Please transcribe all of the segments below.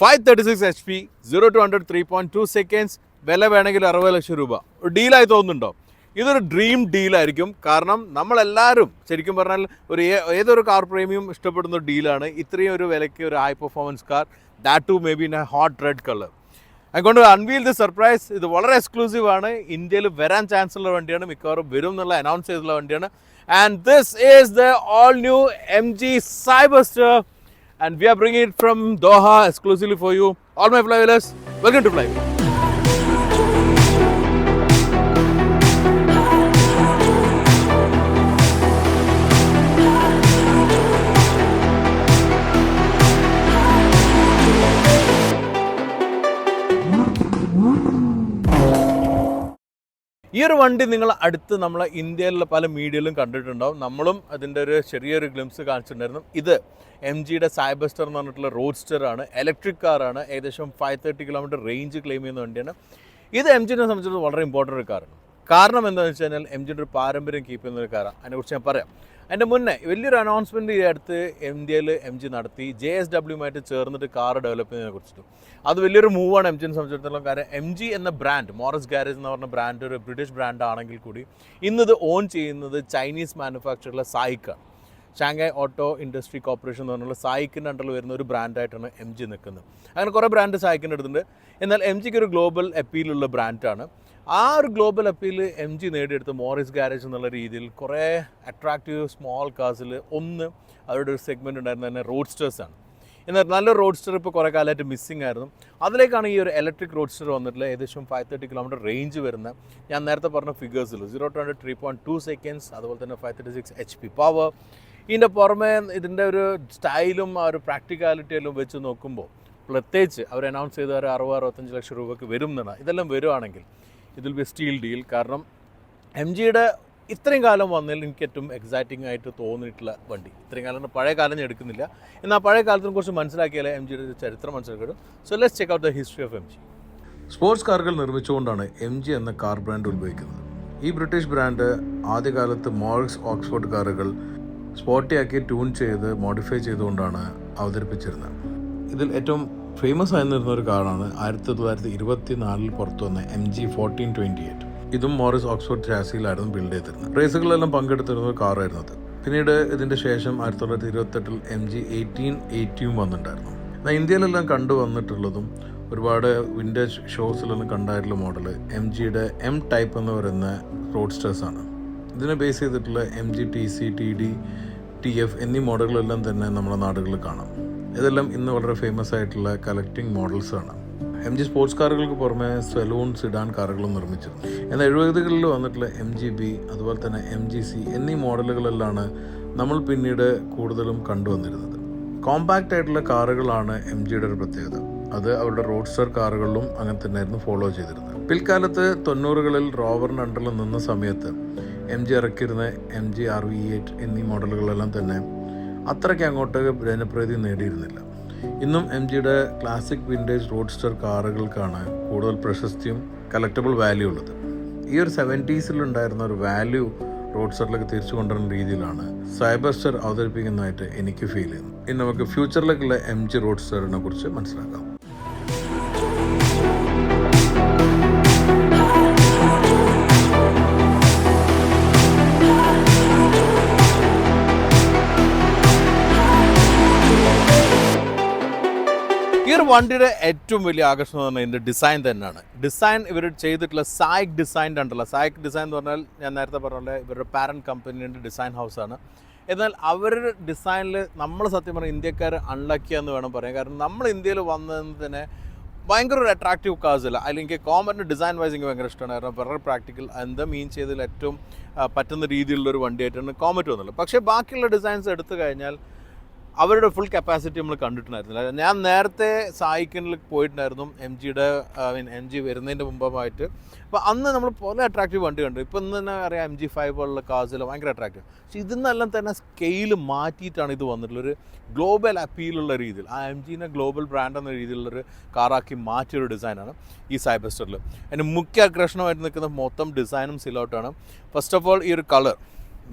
Five thirty six H P zero to hundred three point two seconds വില വേണമെങ്കിൽ അറുപത് ലക്ഷം രൂപ. ഒരു ഡീലായി തോന്നുന്നുണ്ടോ? ഇതൊരു ഡ്രീം ഡീലായിരിക്കും. കാരണം നമ്മളെല്ലാവരും ശരിക്കും പറഞ്ഞാൽ ഒരു ഏതൊരു കാർ പ്രേമിയും ഇഷ്ടപ്പെടുന്ന ഡീലാണ്. ഇത്രയും ഒരു വിലയ്ക്ക് ഒരു high performance car that to may be in a hot red colour അതുകൊണ്ട് അൺവീൽ ദി സർപ്രൈസ് ഇത് വളരെ എക്സ്ക്ലൂസീവ് ആണ്. ഇന്ത്യയിൽ വരാൻ ചാൻസ് ഉള്ള വണ്ടിയാണ്. മിക്കവാറും വരും എന്നുള്ള അനൗൺസ് ചെയ്തിട്ടുള്ള വണ്ടിയാണ്. And this is the all new M G Cyberster and we are bringing it from Doha exclusively for you. All my flywheelers, welcome to Flywheel. ഈ ഒരു വണ്ടി നിങ്ങൾ അടുത്ത് നമ്മളെ ഇന്ത്യയിലുള്ള പല മീഡിയയിലും കണ്ടിട്ടുണ്ടാവും. നമ്മളും അതിന്റെ ഒരു ചെറിയൊരു ഗ്ലിംസ് കാണിച്ചിട്ടുണ്ടായിരുന്നു. ഇത് എം ജിയുടെ സൈബസ്റ്റർ എന്ന് പറഞ്ഞിട്ടുള്ള റോഡ്സ്റ്റർ ആണ്. ഇലക്ട്രിക് കാറാണ് ഏകദേശം five thirty kilometre range claim ചെയ്യുന്ന വണ്ടിയാണ്. ഇത് എം ജിനെ സംബന്ധിച്ചിടത്തോളം വളരെ ഇമ്പോർട്ടന്റ് ഒരു കാറാണ് കാരണം എന്താണെന്ന് വെച്ച് കഴിഞ്ഞാൽ എം ജിയുടെ ഒരു പാരമ്പര്യം കീപ്പ് ചെയ്യുന്ന ഒരു കാറാണ് അതിനെക്കുറിച്ച് ഞാൻ പറയാം. അതിന്റെ മുന്നേ വലിയൊരു അനൗൺസ്മെന്റ് ഈ അടുത്ത് എം ഇന്ത്യയിൽ എം ജി നടത്തി ജെ എസ് ഡബ്ല്യുമായിട്ട് ചേർന്നിട്ട് കാർ ഡെവലപ്പ് ചെയ്യുന്നതിനെ കുറിച്ചിട്ടും. അത് വലിയൊരു മൂവാണ് എം ജിനെ സംബന്ധിച്ചിടത്തോളം. കാരണം എം ജി എന്ന ബ്രാൻഡ് മോറസ് ഗാരേജ് എന്ന് പറഞ്ഞ ബ്രാൻഡ് ഒരു ബ്രിട്ടീഷ് ബ്രാൻഡ് ആണെങ്കിൽ കൂടി ഇന്നത് ഓൺ ചെയ്യുന്നത് ചൈനീസ് മാനുഫാക്ചറിലെ സായിക്കാണ് ഷാങ്ഹായ് ഓട്ടോ ഇൻഡസ്ട്രി കോർപ്പറേഷൻ എന്ന് പറഞ്ഞുള്ള സായിക്കിന്റെ അണ്ടറിൽ വരുന്ന ഒരു ബ്രാൻഡായിട്ടാണ് എം ജി നിൽക്കുന്നത് അങ്ങനെ കുറേ ബ്രാൻഡ് സായിക്കിന്റെ അടുത്തുണ്ട് എന്നാൽ എം ജിക്ക് ഒരു ഗ്ലോബൽ അപ്പീലുള്ള ബ്രാൻഡാണ് ആ ഒരു ഗ്ലോബൽ അപ്പീൽ എം ജി നേടിയെടുത്ത് മോറിസ് ഗാരേജ് എന്നുള്ള രീതിയിൽ കുറേ അട്രാക്റ്റീവ് സ്മോൾ കാസിൽ ഒന്ന് അവരുടെ ഒരു സെഗ്മെന്റ് ഉണ്ടായിരുന്നത് തന്നെ റോഡ്സ്റ്റേഴ്സാണ് എന്നാൽ നല്ലൊരു റോഡ്സ്റ്റർ ഇപ്പോൾ കുറേ കാലമായിട്ട് മിസ്സിംഗ് ആയിരുന്നു. അതിലേക്കാണ് ഈ ഒരു ഇലക്ട്രിക് റോഡ്സ്റ്റർ വന്നിട്ടുള്ളത് ഏകദേശം ഫൈവ് തേർട്ടി കിലോമീറ്റർ റേഞ്ച് വരുന്ന ഞാൻ നേരത്തെ പറഞ്ഞ ഫിഗേഴ്സിൽ zero to hundred three point two seconds അതുപോലെ തന്നെ five thirty six H P power ഇതിന്റെ പുറമെ ഇതിന്റെ ഒരു സ്റ്റൈലും ആ ഒരു പ്രാക്ടിക്കാലിറ്റിയെല്ലാം വെച്ച് നോക്കുമ്പോൾ പ്രത്യേകിച്ച് അവർ അനൗൺസ് ചെയ്ത ഒരു അറുപത് അറുപത്തഞ്ച് ലക്ഷം രൂപയ്ക്ക് വരും എന്നാണ്. ഇതെല്ലാം വരുവാണെങ്കിൽ ഇതിൽ ബി സ്റ്റീൽ ഡീൽ കാരണം എം ജിയുടെ ഇത്രയും കാലം വന്നതിൽ എനിക്ക് ഏറ്റവും എക്സൈറ്റിംഗ് ആയിട്ട് തോന്നിയിട്ടുള്ള വണ്ടി. ഇത്രയും കാലം പഴയ കാലം ഞാൻ എടുക്കുന്നില്ല. എന്നാൽ പഴയ കാലത്തിനെ കുറിച്ച് മനസ്സിലാക്കിയാലേ എം ജിയുടെ ചരിത്രം മനസ്സിലാക്കും so let's check out the history of M G sports കാറുകൾ നിർമ്മിച്ചുകൊണ്ടാണ് എം ജി എന്ന കാർ ബ്രാൻഡ് ഉത്ഭവിക്കുന്നത്. ഈ ബ്രിട്ടീഷ് ബ്രാൻഡ് ആദ്യകാലത്ത് മോൾസ് ഓക്സ്ഫോർഡ് കാറുകൾ സ്പോർട്ടിയാക്കി ട്യൂൺ ചെയ്ത് മോഡിഫൈ ചെയ്തുകൊണ്ടാണ് അവതരിപ്പിച്ചിരുന്നത്. ഇതിൽ ഏറ്റവും ഫേമസ് ആയി ഒരു കാറാണ് ആയിരത്തി തൊള്ളായിരത്തി ഇരുപത്തി നാലിൽ പുറത്തു വന്ന M G fourteen twenty eight ഇതും മോറിസ് ഓക്സ്ഫോർഡ് ചാസിയിലായിരുന്നു ബിൽഡ് ചെയ്തിരുന്നത്. റേസുകളിലെല്ലാം പങ്കെടുത്തിരുന്ന ഒരു കാറായിരുന്നു അത് പിന്നീട് ഇതിന്റെ ശേഷം ആയിരത്തി തൊള്ളായിരത്തി ഇരുപത്തെട്ടിൽ എം ജി എയ്റ്റീൻ എയ്റ്റിയും വന്നിട്ടുണ്ടായിരുന്നു. എന്നാൽ ഇന്ത്യയിലെല്ലാം കണ്ടു വന്നിട്ടുള്ളതും ഒരുപാട് വിന്റേജ് ഷോസിലൊന്നും കണ്ടായിട്ടുള്ള മോഡൽ എം ജിയുടെ എം ടൈപ്പ് എന്ന് പറയുന്ന റോഡ്സ്റ്റേഴ്സ് ആണ്. ഇതിനെ ബേസ് ചെയ്തിട്ടുള്ള M G T C T D T F എന്നീ മോഡലുകളെല്ലാം തന്നെ നമ്മുടെ നാടുകളിൽ കാണാം. ഇതെല്ലാം ഇന്ന് വളരെ ഫേമസ് ആയിട്ടുള്ള കളക്ടിങ് മോഡൽസാണ് എം ജി സ്പോർട്സ് കാറുകൾക്ക് പുറമെ സെലൂൺ സിഡാൻ കാറുകളും നിർമ്മിച്ചിരുന്നു. എന്നാൽ എഴുപതുകളിൽ വന്നിട്ടുള്ള എം ജി ബി അതുപോലെ തന്നെ എം ജി സി എന്നീ മോഡലുകളെല്ലാം നമ്മൾ പിന്നീട് കൂടുതലും കണ്ടുവന്നിരുന്നത്. കോമ്പാക്റ്റ് ആയിട്ടുള്ള കാറുകളാണ് എം ജിയുടെ ഒരു പ്രത്യേകത. അത് അവരുടെ റോഡ്സ്റ്റർ കാറുകളിലും അങ്ങനെ തന്നെയായിരുന്നു ഫോളോ ചെയ്തിരുന്നത്. പിൽക്കാലത്ത് തൊണ്ണൂറുകളിൽ റോവറിന് അണ്ടറിൽ നിന്ന സമയത്ത് M G ഇറക്കിയിരുന്ന M G R V eight എന്നീ മോഡലുകളെല്ലാം തന്നെ അത്രയ്ക്ക് അങ്ങോട്ട് ജനപ്രീതി നേടിയിരുന്നില്ല. ഇന്നും എം ജിയുടെ ക്ലാസിക് വിന്റേജ് റോഡ്സ്റ്റർ കാറുകൾക്കാണ് കൂടുതൽ പ്രശസ്തിയും കളക്റ്റബിൾ വാല്യൂ ഉള്ളത്. ഈ ഒരു സെവന്റീസിലുണ്ടായിരുന്ന ഒരു വാല്യൂ റോഡ്സ്റ്ററിലേക്ക് തിരിച്ചു കൊണ്ടുവരുന്ന രീതിയിലാണ് സൈബർ സൈബർസ്റ്റർ അവതരിപ്പിക്കുന്നതായിട്ട് എനിക്ക് ഫീൽ ചെയ്യുന്നു ഇനി നമുക്ക് ഫ്യൂച്ചറിലേക്കുള്ള എം ജി റോഡ്സ്റ്ററിനെ കുറിച്ച് മനസ്സിലാക്കാം. വണ്ടിയുടെ ഏറ്റവും വലിയ ആകർഷണം എന്ന് പറഞ്ഞാൽ ഇതിന്റെ ഡിസൈൻ തന്നെയാണ്. ഡിസൈൻ ഇവർ ചെയ്തിട്ടുള്ള സായിക് ഡിസൈൻ ഉണ്ടല്ലോ സായിക് ഡിസൈൻ എന്ന് പറഞ്ഞാൽ ഞാൻ നേരത്തെ പറഞ്ഞ ഇവരുടെ പാരന്റ് കമ്പനീന്റെ ഡിസൈൻ ഹൗസാണ് എന്നാൽ അവരുടെ ഡിസൈനിൽ നമ്മൾ സത്യം പറഞ്ഞാൽ ഇന്ത്യക്കാർ അൺലക്കിയെന്ന് വേണം പറയാം കാരണം നമ്മൾ ഇന്ത്യയിൽ വന്നതിന് തന്നെ ഭയങ്കര ഒരു അട്രാക്റ്റീവ് കാസ് അല്ല. അല്ലെങ്കിൽ കോമന്റെ ഡിസൈൻ വൈസ് എനിക്ക് ഭയങ്കര ഇഷ്ടമാണ്. കാരണം വളരെ പ്രാക്ടിക്കൽ എന്താ മീൻ ചെയ്തതിൽ ഏറ്റവും പറ്റുന്ന രീതിയിലുള്ള ഒരു വണ്ടിയായിട്ടാണ് കോമറ്റ് വന്നുള്ളത് പക്ഷേ ബാക്കിയുള്ള ഡിസൈൻസ് എടുത്തു കഴിഞ്ഞാൽ അവരുടെ ഫുൾ കപ്പാസിറ്റി നമ്മൾ കണ്ടിട്ടുണ്ടായിരുന്നില്ല. ഞാൻ നേരത്തെ സായിക്കനിൽ പോയിട്ടുണ്ടായിരുന്നു എം ജിയുടെ ഐ മീൻ എം ജി വരുന്നതിന്റെ മുമ്പായിട്ട്. അപ്പോൾ അന്ന് നമ്മൾ പല അട്രാക്റ്റീവ് വണ്ടി കണ്ടു. ഇപ്പം ഇന്ന് തന്നെ അറിയാം എം ജി ഫൈവ് പോലുള്ള കാസിൽ ഭയങ്കര അട്രാക്റ്റീവ് പക്ഷേ ഇതിന്നെല്ലാം തന്നെ സ്കെയിൽ മാറ്റിയിട്ടാണ് ഇത് വന്നിട്ടുള്ളൊരു ഒരു ഗ്ലോബൽ അപ്പീലുള്ള രീതിയിൽ ആ എം ജീനെ ഗ്ലോബൽ ബ്രാൻഡ് എന്ന രീതിയിലുള്ളൊരു കാറാക്കി മാറ്റിയൊരു ഡിസൈനാണ് ഈ സൈബസ്റ്ററിൽ അതിന്റെ മുഖ്യ ആകർഷണമായിട്ട് നിൽക്കുന്ന മൊത്തം ഡിസൈനും സിലോട്ടാണ് ഫസ്റ്റ് ഓഫ് ഓൾ ഈ ഒരു കളർ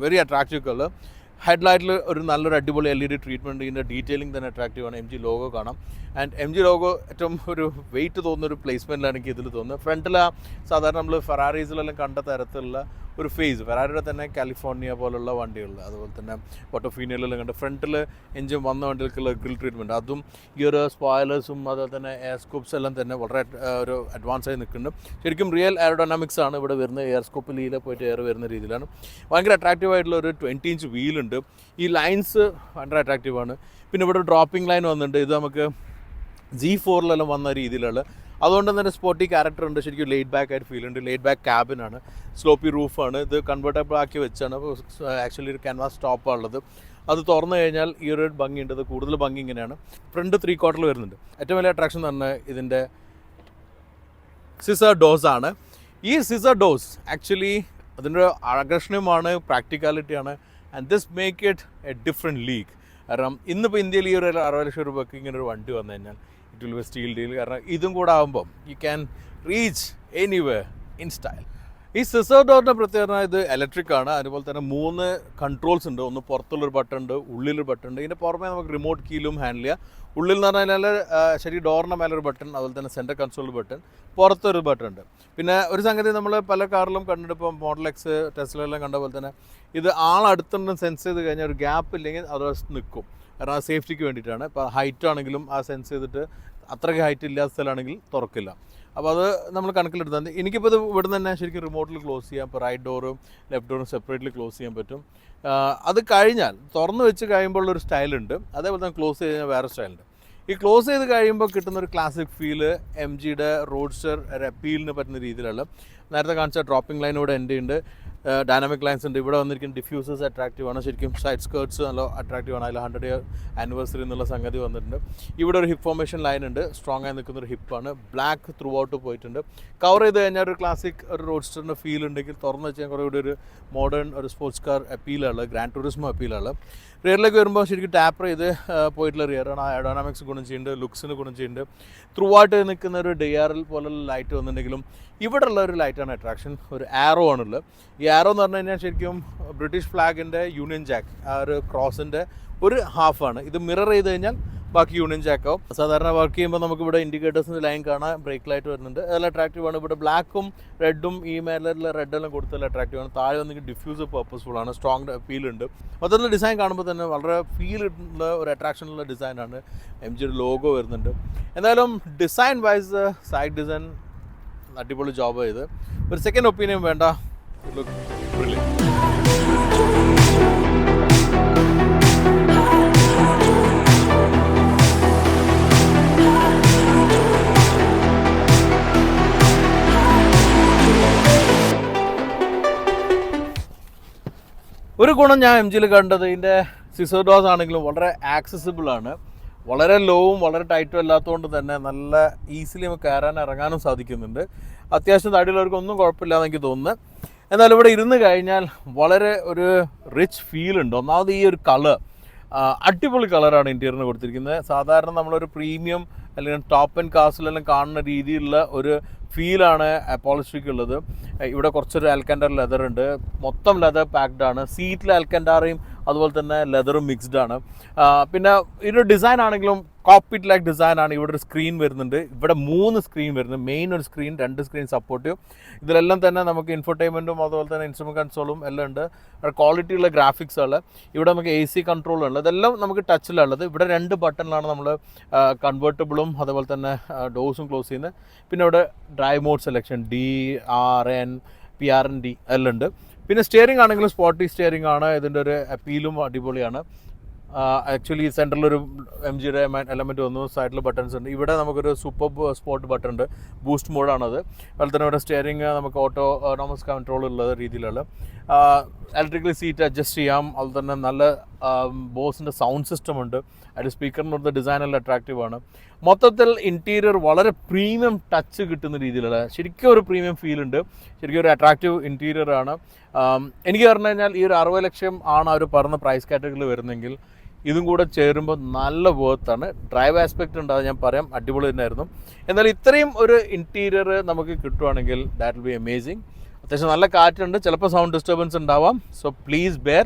വെരി അട്രാക്റ്റീവ് കളർ ഹെഡ്ലൈറ്റിൽ ഒരു നല്ലൊരു അടിപൊളി എൽ ഇ ഡി ട്രീറ്റ്മെന്റ് ഇതിന്റെ ഡീറ്റെയിലിംഗ് തന്നെ അട്രാക്റ്റീവ് ആണ്. എം ജി ലോഗോ കാണാം. ആൻഡ് എം ജി ലോഗോ ഏറ്റവും ഒരു വെയിറ്റ് തോന്നുന്ന ഒരു പ്ലേസ്മെന്റിലാണ് എനിക്ക് ഇതിൽ തോന്നുന്നത്. ഫ്രണ്ടിൽ ആ സാധാരണ നമ്മൾ ഫെറാറീസിലെല്ലാം കണ്ട തരത്തിലുള്ള ഒരു ഫേസ് ഫെറാറിയുടെ തന്നെ കാലിഫോർണിയ പോലുള്ള വണ്ടികളിൽ അതുപോലെ തന്നെ ഓട്ടോഫീനിയലെല്ലാം കണ്ട് ഫ്രണ്ടിൽ എഞ്ചിൻ വന്ന വണ്ടികൾക്കുള്ള ഗ്രിൽ ട്രീറ്റ്മെന്റ് അതും ഈ ഒരു സ്പോയിലേഴ്സും അതുപോലെ തന്നെ എയർ സ്കോപ്സ് എല്ലാം തന്നെ വളരെ ഒരു അഡ്വാൻസ് ആയി നിൽക്കുന്നുണ്ട്. ശരിക്കും റിയൽ എയറോഡൈനാമിക്സ് ആണ് ഇവിടെ വരുന്നത്. എയർ സ്കോപ്പിൽ പോയിട്ട് എയർ വരുന്ന രീതിയിലാണ്. ഭയങ്കര അട്രാക്റ്റീവ് ആയിട്ടുള്ള ഒരു ട്വന്റി ഇഞ്ച് വീലുണ്ട് ഈ ലൈൻസ് വളരെ അട്രാക്റ്റീവ് ആണ്. പിന്നെ ഇവിടെ ഡ്രോപ്പിംഗ് ലൈൻ വന്നിട്ടുണ്ട്. ഇത് നമുക്ക് ജി ഫോറിലെല്ലാം വന്ന രീതിയിലുള്ള. അതുകൊണ്ട് തന്നെ സ്പോർട്ടി ക്യാരക്ടർ ഉണ്ട്. ശരിക്കും ലേറ്റ് ബാക്ക് ആയിട്ട് ഫീൽ ഉണ്ട്. ലേറ്റ് ബാക്ക് ക്യാബിനാണ് സ്ലോപ്പി റൂഫാണ് ഇത് കൺവേർട്ടബിൾ ആക്കി വെച്ചാണ്. ആക്ച്വലി ഒരു ക്യാൻവാസ് ടോപ്പാണ് ഉള്ളത്. അത് തുറന്നു കഴിഞ്ഞാൽ ഈ ഒരു ഭംഗിയുണ്ട് ഇത് കൂടുതൽ ഭംഗി ഇങ്ങനെയാണ്. ഫ്രണ്ട് ത്രീ ക്വാർട്ടറിൽ വരുന്നുണ്ട്. ഏറ്റവും വലിയ അട്രാക്ഷൻ പറഞ്ഞാൽ ഇതിന്റെ സിസർ ഡോസ് ആണ്. ഈ സിസർ ഡോസ് ആക്ച്വലി അതിന്റെ ആകർഷണമാണ് പ്രാക്ടിക്കാലിറ്റിയാണ് and this make it a different league കാരണം ഇന്നിപ്പോൾ ഇന്ത്യയിൽ ഈ ഒരു അറുപത് ലക്ഷം രൂപയ്ക്ക് ഇങ്ങനെ ഒരു വണ്ടി വന്നു കഴിഞ്ഞാൽ it will be steal deal കാരണം ഇതും കൂടെ ആകുമ്പം you can reach anyway in style ഈ സിസർ ഡോറിന്റെ പ്രത്യേകത ഇത് ഇലക്ട്രിക് ആണ്. അതുപോലെ തന്നെ മൂന്ന് കൺട്രോൾസ് ഉണ്ട്. ഒന്ന് പുറത്തുള്ളൊരു ബട്ടൺ ഉണ്ട് ഉള്ളിലൊരു ബട്ടൺ ഉണ്ട്. ഇതിന്റെ പുറമെ നമുക്ക് റിമോട്ട് കീലും ഹാൻഡിൽ ചെയ്യാം. ഉള്ളിൽ എന്ന് പറഞ്ഞാൽ കഴിഞ്ഞാൽ ശരി ഡോറിന്റെ മേലെ ഒരു ബട്ടൺ അതുപോലെ തന്നെ സെന്റർ കൺസോൾ ബട്ടൺ പുറത്തൊരു ബട്ടൺ ഉണ്ട്. പിന്നെ ഒരു സംഗതി നമ്മൾ പല കാറിലും കണ്ടിട്ട് ഇപ്പോൾ മോഡൽ എക്സ് ടെസ്റ്റിലെല്ലാം കണ്ട പോലെ തന്നെ ഇത് ആളടുത്തുണ്ടെന്ന് സെൻസ് ചെയ്ത് കഴിഞ്ഞാൽ ഒരു ഗ്യാപ്പ് ഇല്ലെങ്കിൽ അത് നിൽക്കും കാരണം സേഫ്റ്റിക്ക് വേണ്ടിയിട്ടാണ്. ഇപ്പോൾ ഹൈറ്റ് ആണെങ്കിലും ആ സെൻസ് ചെയ്തിട്ട് അത്രയ്ക്ക് ഹൈറ്റ് ഇല്ലാത്ത സ്ഥലമാണെങ്കിൽ തുറക്കില്ല. അപ്പോൾ അത് നമ്മൾ കണക്കിലെടുത്താൽ എനിക്കിപ്പോൾ ഇത് ഇവിടെ തന്നെ ശരിക്കും റിമോട്ടിൽ ക്ലോസ് ചെയ്യാം ഇപ്പോൾ റൈറ്റ് ഡോറും ലെഫ്റ്റ് ഡോറും സെപ്പറേറ്റ്ലി ക്ലോസ് ചെയ്യാൻ പറ്റും. അത് കഴിഞ്ഞാൽ തുറന്ന് വെച്ച് കഴിയുമ്പോൾ ഒരു സ്റ്റൈലുണ്ട് അതേപോലെ തന്നെ ക്ലോസ് ചെയ്ത് കഴിഞ്ഞാൽ വേറെ സ്റ്റൈലുണ്ട് ഈ ക്ലോസ് ചെയ്ത് കഴിയുമ്പോൾ കിട്ടുന്ന ഒരു ക്ലാസിക് ഫീൽ എം ജിയുടെ റോഡ്സ്റ്റർ അപ്പീലിന് പറ്റുന്ന രീതിയിലുള്ള നേരത്തെ കാണിച്ച ഡ്രോപ്പിംഗ് ലൈനോട് എന്റെ ഉണ്ട്. ഡൈനാമിക് ലൈൻസ് ഉണ്ട്. ഇവിടെ വന്നിരിക്കുന്ന ഡിഫ്യൂസേഴ്സ് അട്രാക്റ്റീവ് ആണ്. ശരിക്കും സൈഡ് സ്കേർട്സ് നല്ല അട്രാക്റ്റീവ് ആണ്. അതിൽ ഹൺഡ്രഡ് ഇയർ ആനിവേഴ്സറി എന്നുള്ള സംഗതി വന്നിട്ടുണ്ട്. ഇവിടെ ഒരു ഹിപ്പ് ഫോർമേഷൻ ലൈൻ ഉണ്ട്. സ്ട്രോങ് ആയി നിൽക്കുന്ന ഒരു ഹിപ്പാണ് ബ്ലാക്ക് ത്രൂ ഔട്ട് പോയിട്ടുണ്ട്. കവർ ചെയ്ത് കഴിഞ്ഞാൽ ഒരു ക്ലാസിക് ഒരു റോഡ്സ്റ്ററിന്റെ ഫീൽ ഉണ്ടെങ്കിൽ തുറന്ന് വെച്ചാൽ കുറേ കൂടി ഒരു മോഡേൺ ഒരു സ്പോർട്സ് കാർ അപ്പീലാണ് ഗ്രാൻഡ് ടൂറിസം അപ്പീലാണ് റിയറിലേക്ക് വരുമ്പോൾ ശരിക്കും ടാപ്പർ ചെയ്ത് പോയിട്ടുള്ള റിയറാണ് ആ ഡൈനാമിക്സ് ഗുണം ചെയ്യുന്നുണ്ട്. ലുക്സിന് ഗുണം ചെയ്യുന്നുണ്ട്. ത്രൂ ആയിട്ട് നിൽക്കുന്ന ഒരു ഡി ആർ എൽ പോലുള്ള ലൈറ്റ് വന്നിട്ടുണ്ടെങ്കിലും ഇവിടെ ഉള്ള ഒരു ലൈറ്റാണ് അട്രാക്ഷൻ ഒരു ആറോ ആണുള്ളത്. ഈ ആറോ എന്ന് പറഞ്ഞു കഴിഞ്ഞാൽ ശരിക്കും ബ്രിട്ടീഷ് ഫ്ലാഗിന്റെ യൂണിയൻ ജാക്ക് ആ ഒരു ക്രോസിന്റെ ഒരു ഹാഫാണ് ഇത് മിറർ ചെയ്ത് കഴിഞ്ഞാൽ ബാക്കി യൂണിയൻ ജാക്കാവും സാധാരണ വർക്ക് ചെയ്യുമ്പോൾ നമുക്ക് ഇവിടെ ഇൻഡിക്കേറ്റേഴ്സിന്റെ ലൈൻ കാണാം ബ്രേക്ക് ലൈറ്റ് വരുന്നുണ്ട്. അതെല്ലാം അട്രാക്റ്റീവ് ആണ്. ഇവിടെ ബ്ലാക്കും റെഡും ഈ മേലിലെ റെഡെല്ലാം കൊടുത്തല്ല അട്രാക്റ്റീവ് ആണ്. താഴെ വന്നെങ്കിൽ ഡിഫ്യൂസ് പർപ്പസ്ഫുൾ ആണ്. സ്ട്രോങ് ഫീൽ ഉണ്ട്. മൊത്തത്തിലുള്ള ഡിസൈൻ കാണുമ്പോൾ തന്നെ വളരെ ഫീൽ ഉള്ള ഒരു അട്രാക്ഷനുള്ള ഡിസൈനാണ് എം ജിയുടെ ലോഗോ വരുന്നുണ്ട്. എന്തായാലും ഡിസൈൻ വൈസ് സൈഡ് ഡിസൈൻ അടിപൊളി ജോബ് ചെയ്ത് ഒരു സെക്കൻഡ് ഒപ്പീനിയൻ വേണ്ട. ലുക്ക് ഒരു ഗുണം ഞാൻ എം ജിയിൽ കണ്ടത് ഇതിന്റെ സിസോഡോസ് ആണെങ്കിലും വളരെ ആക്സസിബിൾ ആണ്. വളരെ ലോവും വളരെ ടൈറ്റും അല്ലാത്തതുകൊണ്ട് തന്നെ നല്ല ഈസിലി നമുക്ക് കയറാൻ ഇറങ്ങാനും സാധിക്കുന്നുണ്ട്. അത്യാവശ്യം തടിയുള്ളവർക്ക് ഒന്നും കുഴപ്പമില്ലാന്ന് എനിക്ക് തോന്നുന്നു. എന്നാൽ ഇവിടെ ഇരുന്ന് കഴിഞ്ഞാൽ വളരെ ഒരു റിച്ച് ഫീൽ ഉണ്ട്. ഒന്നാമത് ഈ ഒരു കളർ അടിപൊളി കളറാണ് ഇന്റീരിയറിന് കൊടുത്തിരിക്കുന്നത്. സാധാരണ നമ്മളൊരു പ്രീമിയം അല്ലെങ്കിൽ ടോപ്പ് ആൻഡ് കാസിലെല്ലാം കാണുന്ന രീതിയിലുള്ള ഒരു ഫീലാണ് അപ്പോളിസ്റ്റിക് ഉള്ളത്. ഇവിടെ കുറച്ചൊരു അൽക്കൻഡർ ലെതർ ഉണ്ട്. മൊത്തം ലെതർ പാക്ഡ് ആണ്. സീറ്റിൽ അൽക്കൻഡാറയും അതുപോലെ തന്നെ ലെതറും മിക്സ്ഡ് ആണ്. പിന്നെ ഇതിന്റെ ഡിസൈൻ ആണെങ്കിലും കോപ്പിറ്റ് ലൈക്ക് ഡിസൈൻ ആണ് ഇവിടെ ഒരു സ്ക്രീൻ വരുന്നുണ്ട്. ഇവിടെ മൂന്ന് സ്ക്രീൻ വരുന്നു. മെയിൻ ഒരു സ്ക്രീൻ രണ്ട് സ്ക്രീൻ സപ്പോർട്ട് ചെയ്യും. ഇതിലെല്ലാം തന്നെ നമുക്ക് ഇൻഫർടൈൻമെന്റും അതുപോലെ തന്നെ ഇൻസ്ട്രുമെന്റ് കൺസോളും എല്ലാം ഉണ്ട്. ക്വാളിറ്റി ഉള്ള ഗ്രാഫിക്സ് ഉള്ള ഇവിടെ നമുക്ക് എ സി കൺട്രോൾ ഉണ്ട് ഇതെല്ലാം നമുക്ക് ടച്ചിലുള്ളത് ഇവിടെ രണ്ട് ബട്ടണിലാണ് നമ്മൾ കൺവേർട്ടബിളും അതുപോലെ തന്നെ ഡോസും ക്ലോസ് ചെയ്യുന്നത്. പിന്നെ ഇവിടെ drive mode selection D R N P R N D എല്ലാം ഉണ്ട്. പിന്നെ സ്റ്റിയറിംഗ് ആണെങ്കിലും സ്പോട്ടി സ്റ്റിയറിംഗ് ആണ്. ഇതിന്റെ ഒരു അപ്പീലും അടിപൊളിയാണ്. ആക്ച്വലി സെന്ററിലൊരു എം ജിയുടെ എലമെന്റ് വന്നു. സൈഡിൽ ബട്ടൺസ് ഉണ്ട്. ഇവിടെ നമുക്കൊരു സൂപ്പർ സ്പോട്ട് ബട്ടൺ ഉണ്ട്. ബൂസ്റ്റ് മോഡാണത് അതുപോലെ തന്നെ ഇവിടെ സ്റ്റിയറിംഗ് നമുക്ക് ഓട്ടോ ഓണോമസ് കൺട്രോൾ ഉള്ള രീതിയിലുള്ള. ഇലക്ട്രിക്കൽ സീറ്റ് അഡ്ജസ്റ്റ് ചെയ്യാം. അതുപോലെ തന്നെ നല്ല ബോസിന്റെ സൗണ്ട് സിസ്റ്റം ഉണ്ട്. അതിൽ സ്പീക്കറിനുള്ള ഡിസൈൻ എല്ലാം അട്രാക്റ്റീവ് ആണ്. മൊത്തത്തിൽ ഇന്റീരിയർ വളരെ പ്രീമിയം ടച്ച് കിട്ടുന്ന രീതിയിലുള്ള ശരിക്കും ഒരു പ്രീമിയം ഫീൽ ഉണ്ട്. ശരിക്കും ഒരു അട്രാക്റ്റീവ് ഇന്റീരിയർ ആണ്. എനിക്ക് പറഞ്ഞു കഴിഞ്ഞാൽ ഈ ഒരു അറുപത് ലക്ഷം ആണ് ഒരു പറഞ്ഞ പ്രൈസ് കാറ്റഗറിയിൽ വരുന്നെങ്കിൽ ഇതും കൂടെ ചേരുമ്പോൾ നല്ല വേർത്താണ് ഡ്രൈവ് ആസ്പെക്റ്റ് ഉണ്ട് അത് ഞാൻ പറയാം. അടിപൊളി തന്നെയായിരുന്നു. എന്നാൽ ഇത്രയും ഒരു ഇന്റീരിയർ നമുക്ക് കിട്ടുവാണെങ്കിൽ ദാറ്റ് വിൽ ബി അമേസിങ് അത്യാവശ്യം നല്ല കാറ്റുണ്ട്. ചിലപ്പോൾ സൗണ്ട് ഡിസ്റ്റർബൻസ് ഉണ്ടാവാം. സോ പ്ലീസ് ബെയർ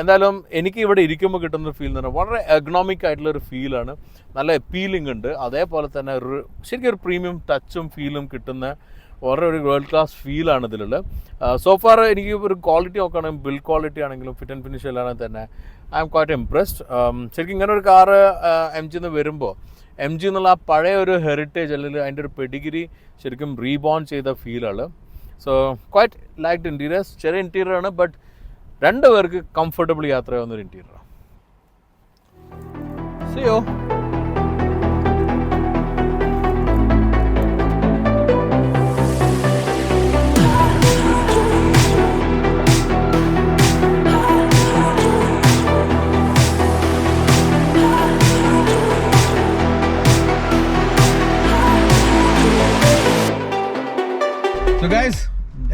എന്തായാലും എനിക്ക് ഇവിടെ ഇരിക്കുമ്പോൾ കിട്ടുന്ന ഒരു ഫീൽ എന്ന് പറഞ്ഞാൽ വളരെ എക്കണോമിക് ആയിട്ടുള്ള ഒരു ഫീലാണ് നല്ല അപ്പീലിംഗ് ഉണ്ട്. അതേപോലെ തന്നെ ഒരു ശരിക്കും ഒരു പ്രീമിയം ടച്ചും ഫീലും കിട്ടുന്ന വളരെ ഒരു വേൾഡ് ക്ലാസ് ഫീലാണ് ഇതിലുള്ളത്. സോഫാർ എനിക്ക് ഒരു ക്വാളിറ്റി നോക്കുകയാണെങ്കിൽ ബിൽഡ് ക്വാളിറ്റി ആണെങ്കിലും ഫിറ്റ് ആൻഡ് ഫിനിഷ് എല്ലാം തന്നെ ഐ ആം ക്വാറ്റ് ഇംപ്രസ്ഡ് ശരിക്കും ഇങ്ങനെ ഒരു കാറ് എം ജിന്ന് വരുമ്പോൾ എം ജി എന്നുള്ള ആ പഴയ ഒരു ഹെറിറ്റേജ് അല്ലെങ്കിൽ അതിന്റെ ഒരു പെഡിഗിരി ശരിക്കും റീബോൺ ചെയ്ത ഫീലാണ് സോ ക്വൈറ്റ് ലൈക്ക് ഇന്റീരിയേഴ്സ് ചെറിയ ഇന്റീരിയർ ആണ് ബട്ട് രണ്ട് പേർക്ക് കംഫർട്ടബിൾ യാത്ര ചെയ്യുന്ന ഒരു ഇന്റീരിയർ സിയോ